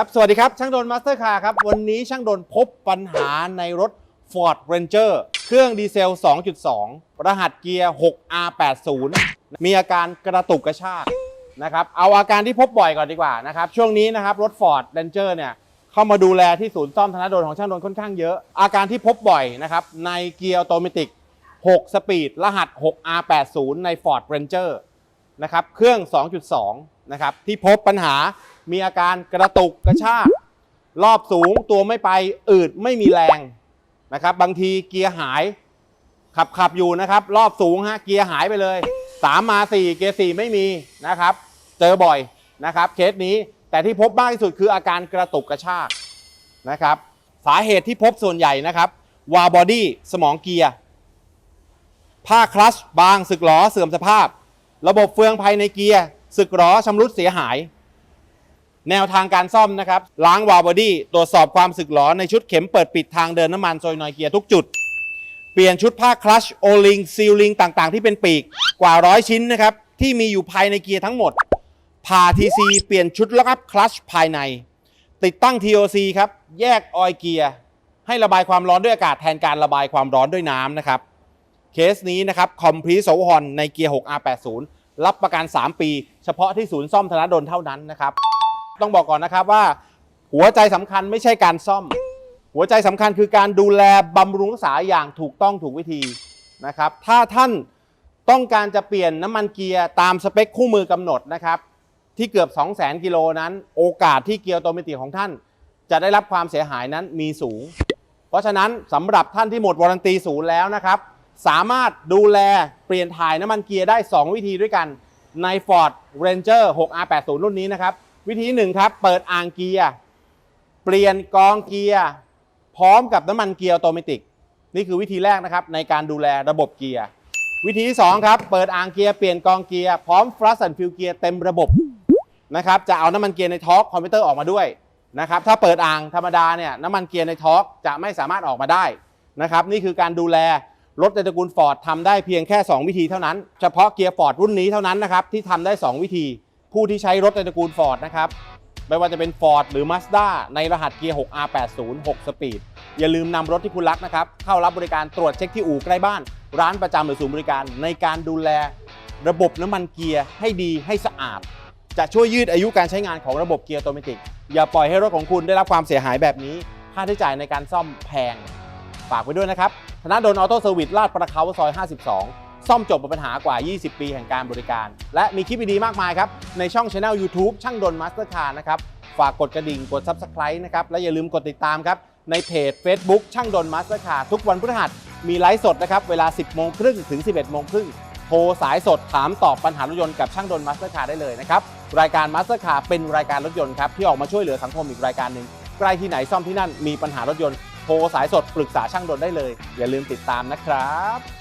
ครับ สวัสดีครับ ช่างโดนมาสเตอร์คาร์ครับ วันนี้ช่างโดนพบปัญหาในรถ Ford Ranger เครื่องดีเซล 2.2 รหัสเกียร์ 6R80 มีอาการกระตุกกระชากนะครับ เอาอาการที่พบบ่อยก่อนดีกว่านะครับ ช่วงนี้นะครับ รถ Ford Ranger เนี่ย เข้ามาดูแลที่ศูนย์ซ่อมธนดลของช่างโดนค่อนข้างเยอะ อาการที่พบบ่อยนะครับ ในเกียร์ออโตเมติก 6 สปีด รหัส 6R80 ใน Ford Ranger นะครับ เครื่อง 2.2 นะครับ ที่พบปัญหา มีอาการกระตุกกระชากรอบสูงตัวไม่ไปอืดไม่มีแรงนะครับ บางทีเกียร์หาย ขับขับอยู่นะครับ รอบสูงฮะเกียร์หายไปเลย3มา4เกียร์4ไม่มีนะครับ เจอบ่อยนะครับเคสนี้แต่ที่พบมากที่สุดคืออาการกระตุกกระชากนะครับ สาเหตุที่พบส่วนใหญ่นะครับวาบอดี้สมองเกียร์ผ้าคลัชบางสึกหรอเสื่อมสภาพ ระบบเฟืองภายในเกียร์สึกหรอชำรุดเสียหาย แนวทางการซ่อมนะครับ ล้างวาล์วบอดี้ตรวจสอบความสึกหรอในชุดเข็มเปิดปิดทางเดินน้ำมันโซยนอยเกียร์ทุกจุด เปลี่ยนชุดผ้าคลัชโอลิงซีลลิงต่างๆ ที่เป็นปีกกว่าร้อยชิ้นนะครับ ที่มีอยู่ภายในเกียร์ทั้งหมดผ่า TC เปลี่ยนชุดล็อกอัพคลัชภายใน ติดตั้ง TOC ครับ แยกออยเกียร์ให้ระบายความร้อนด้วยอากาศแทนการระบายความร้อนด้วยน้ำนะครับเคสนี้นะครับคอมพลีโซฮอนในเกียร์ 6R80 รับประกัน 3 ปี เฉพาะที่ศูนย์ซ่อมธนดลเท่านั้นนะครับ ต้องบอกก่อนนะครับว่า หัวใจสำคัญไม่ใช่การซ่อม หัวใจสำคัญคือการดูแลบำรุงรักษาอย่างถูกต้องถูกวิธีนะครับ ถ้าท่านต้องการจะเปลี่ยนน้ำมันเกียร์ตามสเปคคู่มือกำหนดนะครับ ที่เกือบ 200,000 กิโลนั้น โอกาสที่เกียร์ออโตเมติกของท่าน จะได้รับความเสียหายนั้นมีสูง เพราะฉะนั้นสำหรับท่านที่หมดวารันตีศูนย์แล้วนะครับ สามารถดูแลเปลี่ยนถ่ายน้ำมันเกียร์ได้ 2 วิธีด้วยกันใน Ford Ranger 6R80 รุ่นนี้นะครับ วิธีที่1ครับ เปิดอ่างเกียร์ เปลี่ยนกองเกียร์ พร้อมกับน้ำมันเกียร์ออโตเมติก นี่คือวิธีแรกนะครับ ในการดูแลระบบเกียร์ วิธีที่2ครับ เปิดอ่างเกียร์ เปลี่ยนกองเกียร์ พร้อม flush and fill เกียร์เต็มระบบนะครับ จะเอาน้ำมันเกียร์ในท็อกคอมพิวเตอร์ออกมาด้วยนะครับ ถ้าเปิดอ่างธรรมดาเนี่ยน้ำมันเกียร์ในท็อกจะไม่สามารถออกมาได้นะครับ นี่คือการดูแลรถในตระกูลฟอร์ดทำได้เพียงแค่ 2 วิธีเท่านั้น เฉพาะเกียร์ฟอร์ดรุ่นนี้เท่านั้นนะครับที่ทำได้ 2 วิธี ผู้ที่ใช้รถในตระกูลฟอร์ดนะครับ ไม่ว่าจะเป็น Ford หรือ Mazda ในรหัสเกียร์ 6R80 6สปีดอย่าลืมนำรถที่คุณรักนะครับ เข้ารับบริการตรวจเช็คที่อู่ใกล้บ้าน ร้านประจำหรือศูนย์บริการในการดูแลระบบน้ำมันเกียร์ให้ดีให้สะอาด จะช่วยยืดอายุการใช้งานของระบบเกียร์ออโตเมติกอย่าปล่อยให้รถของคุณได้รับความเสียหายแบบนี้ ค่าใช้จ่ายในการซ่อมแพง ฝากไว้ด้วยนะครับธนาดลออโต้เซอร์วิสลาดประเขาซอย 52 ซ่อมจบปัญหากว่า 20 ปีแห่งการบริการ และมีคลิปดีๆมากมายครับ ในช่องช anel YouTube ช่างดนมาสเตอร์คาร์นะครับ ฝากกดกระดิ่งกด Subscribe นะครับ และอย่าลืมกดติดตามครับ ในเพจ Facebook ช่างดนมาสเตอร์คาร์ทุกวันพฤหัสมีไลฟ์สดนะครับ เวลา 10 โมงครึ่งถึง 11 โมงครึ่งโทรสายสดถามตอบปัญหารถยนต์กับช่างดนมาสเตอร์คาร์ได้เลยนะครับรายการมาสเตอร์คาร์เป็นรายการรถยนต์ครับที่ออกมาช่วยเหลือสังคมอีกรายการหนึ่งใกล้ที่ไหนซ่อมที่นั่นมีปัญหารถยนต์โทรสายสดปรึกษาช่างดนได้เลย อย่าลืมติดตามนะครับ